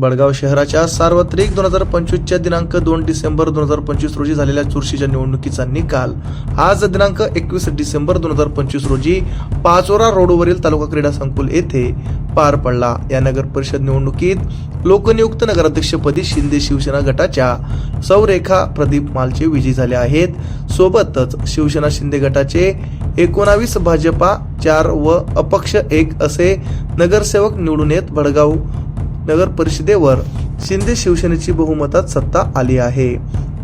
बडगाव शहराच्या सार्वत्रिक दोन हजार पंचवीसच्या दिनांक दोन डिसेंबर दोन हजार पंचवीस रोजी झालेल्या चुरशीच्या निवडणुकीचा निकाल. आज दिनांक एकवीस डिसेंबर दोन हजार पंचवीस रोजी पाचोरा रोडवरील तालुका क्रीडा संकुल येथे पार पडला. या नगर परिषद निवडणुकीत लोकनियुक्त नगराध्यक्षपदी शिंदे शिवसेना गटाच्या सौरेखा प्रदीप मालचे विजयी झाले आहेत. सोबतच शिवसेना शिंदे गटाचे एकोणावीस भाजपा चार व अपक्ष एक असे नगरसेवक निवडून येत भडगाव नगर परिषदेवर शिंदे शिवसेनेची बहुमतात सत्ता आली आहे.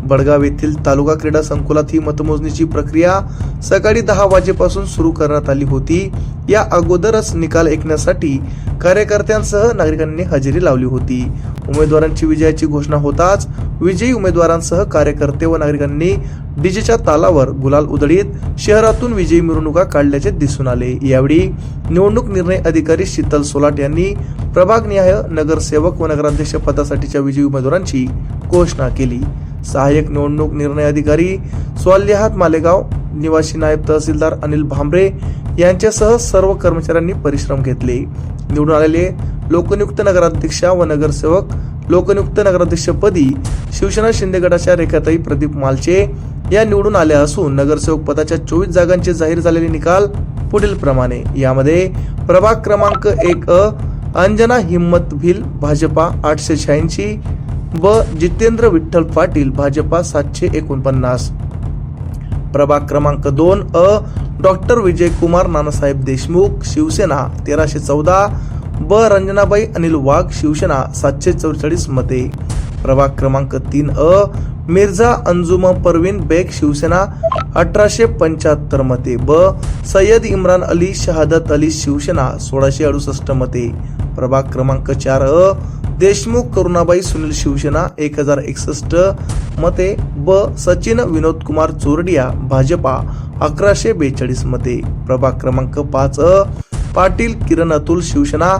बडगाव येथील तालुका क्रीडा संकुलात ही मतमोजणीची प्रक्रिया सकाळी दहा वाजेपासून सुरू करण्यात आली होती. या अगोदरच निकाल ऐकण्यासाठी कार्यकर्त्यांसह नागरिकांनी हजेरी लावली होती. उमेदवारांची विजयाची घोषणा होताच विजयी उमेदवारांसह कार्यकर्ते व नागरिकांनी डीजेच्या तालावर गुलाल उधळीत शहरातून विजयी मिरवणुका काढल्याचे दिसून आले. यावेळी निवडणूक निर्णय अधिकारी शीतल सोलाट यांनी प्रभागनिहाय नगरसेवक व नगराध्यक्ष पदासाठीच्या विजयी उमेदवारांची घोषणा केली. सहाय्यक निवडणूक निर्णय अधिकारी स्वाल्यहात मालेगाव निवासी नायब तहसीलदार अनिल भांबरे यांच्यासह सर्व कर्मचाऱ्यांनी परिश्रम घेतले. निवडून आलेले लोकनियुक्त नगराध्यक्षा व नगरसेवक लोकनियुक्त नगराध्यक्षपदी शिवसेना शिंदे गटाच्या रेखाताई प्रदीप मालचे या निवडून आल्या असून नगरसेवक पदाच्या चोवीस जागांचे जाहीर झालेले निकाल पुढील प्रमाणे. यामध्ये प्रभाग क्रमांक एक अ अंजना हिम्मत भिल भाजपा आठशे शहाऐंशी व जितेंद्र विठ्ठल पाटील भाजपा सातशे एकोणपन्नास. प्रभाग क्रमांक दोन अ डॉक्टर विजय कुमार नानासाहेब देशमुख शिवसेना तेराशे चौदा ब रंजनाबाई अनिल वाघ शिवसेना सातशे चौवेचाळीस मते. प्रभाग क्रमांक तीन अ मिर्झा अंजुम परवीन बेग शिवसेना अठराशे पंच्याहत्तर मते. ब सय्यद इम्रान अली शहादत अली शिवसेना सोळाशे अडुसष्ट मते. प्रभाग क्रमांक चार अ देशमुख करुणाबाई सुनील शिवसेना एक हजार एकसष्ट मते ब. सचिन विनोद कुमार चोरडिया भाजपा अकराशे बेचाळीस मते. प्रभाग क्रमांक पाच अ. पाटील किरण अतुल शिवसेना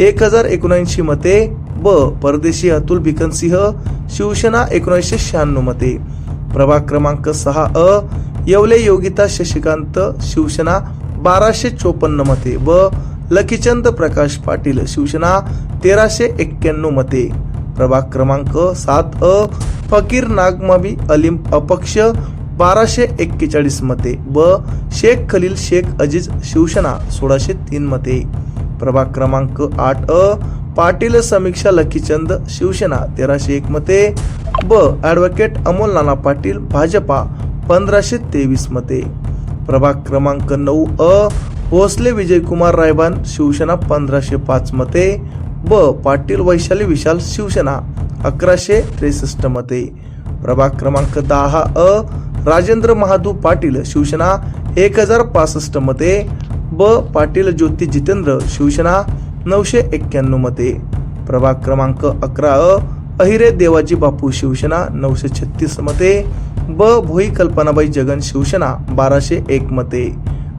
एक हजार एकोणऐंशी मते ब. परदेशी अतुल बिकनसिंह शिवसेना एकोणीसशे शहाण्णव मते. प्रभाग क्रमांक सहा अ. येवले योगिता शशिकांत शिवसेना बाराशे चोपन्न मते व लखीचंद प्रकाश पाटील शिवसेना तेराशे एक्क्याण्णव मते. प्रभाग क्रमांक सात अ फकीर नागमाबी अलिम अपक्ष बाराशे एक्केचाळीस मते व शेख खलील शेख अजीज शिवसेना सोळाशे तीन मते. प्रभाग क्रमांक आठ अ पाटील समीक्षा लखीचंद शिवसेना तेराशे एक मते ब ॲडव्होकेट अमोल नाना पाटील भाजपा पंधराशे तेवीस मते. प्रभाग क्रमांक नऊ अ भोसले विजयकुमार रायबान शिवसेना पंधराशे पाच मते ब पाटील वैशाली विशाल शिवसेना अकराशे त्रेसष्ट मते. प्रभाग क्रमांक दहा अ राजेंद्र महादू पाटील शिवसेना एक हजार पासष्ट मते ब पाटील ज्योती जितेंद्र शिवसेना नऊशे एक्क्याण्णव मते. प्रभाग क्रमांक अकरा अ अहिरे देवाजी बापू शिवसेना नऊशे छत्तीस मते ब भोई कल्पनाबाई जगन शिवसेना बाराशे एक मते.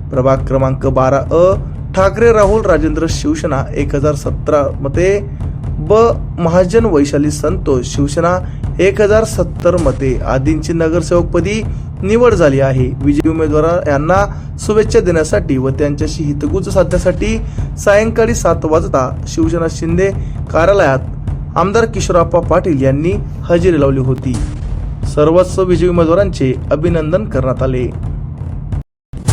प्रभाग क्रमांक बारा अ ठाकरे राहुल राजेंद्र शिवसेना एक हजार सतरा मते ब महाजन वैशाली संतोष शिवसेना एक हजार सत्तर मते. आदींची नगरसेवकपदी निवड झाली आहे. विजयी उमेदवार यांना शुभेच्छा देण्यासाठी व त्यांच्याशी हितगुज साधण्यासाठी सायंकाळी सात वाजता शिवसेना शिंदे कार्यालयात आमदार किशोरप्पा पाटील यांनी हजेरी लावली होती. सर्वच विजयी उमेदवारांचे अभिनंदन करण्यात आले.